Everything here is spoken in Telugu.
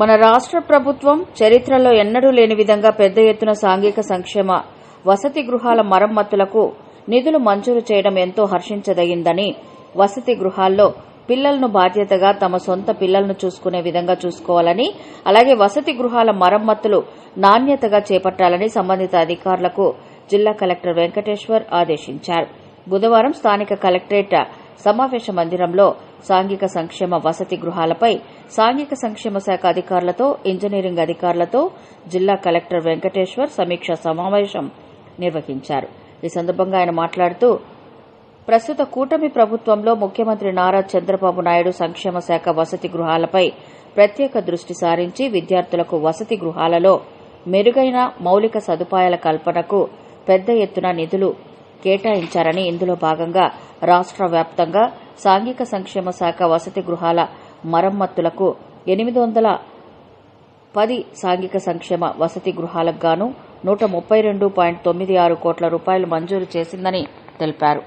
మన రాష్ట్ర ప్రభుత్వం చరిత్రలో ఎన్నడూ లేని విధంగా పెద్ద ఎత్తున సాంఘిక సంక్షేమ వసతి గృహాల మరమ్మతులకు నిధులు మంజూరు చేయడం ఎంతో హర్షించదగిందని వసతి గృహాల్లో పిల్లలను బాధ్యతగా తమ సొంత పిల్లలను చూసుకునే విధంగా చూసుకోవాలని అలాగే వసతి గృహాల మరమ్మతులు నాణ్యతగా చేపట్టాలని సంబంధిత అధికారులకు జిల్లా కలెక్టర్ వెంకటేశ్వర్ ఆదేశించారు. బుధవారం స్థానిక కలెక్టరేట్ సమావేశ మందిరంలో సాంఘిక సంక్షేమ వసతి గృహాలపై సాంఘిక సంక్షేమ శాఖ అధికారులతో ఇంజనీరింగ్ అధికారులతో జిల్లా కలెక్టర్ వెంకటేశ్వర్ సమీక్ష సమావేశం నిర్వహించారు. ఈ సందర్భంగా ఆయన మాట్లాడుతూ ప్రస్తుత కూటమి ప్రభుత్వంలో ముఖ్యమంత్రి నారా చంద్రబాబు నాయుడు సంక్షేమ శాఖ వసతి గృహాలపై ప్రత్యేక దృష్టి సారించి విద్యార్థులకు వసతి గృహాలలో మెరుగైన మౌలిక సదుపాయాల కల్పనకు పెద్ద ఎత్తున నిధులు కేటాయించారని ఇందులో భాగంగా రాష్ట్ర వ్యాప్తంగా సాంఘిక సంక్షేమ శాఖ వసతి గృహాల మరమ్మతులకు ఎనిమిది వందల పది సాంఘిక సంక్షేమ వసతి గృహాలకు గాను నూట ముప్పై రెండు పాయింట్ తొమ్మిది ఆరు కోట్ల రూపాయలు మంజూరు చేసిందని తెలిపారు.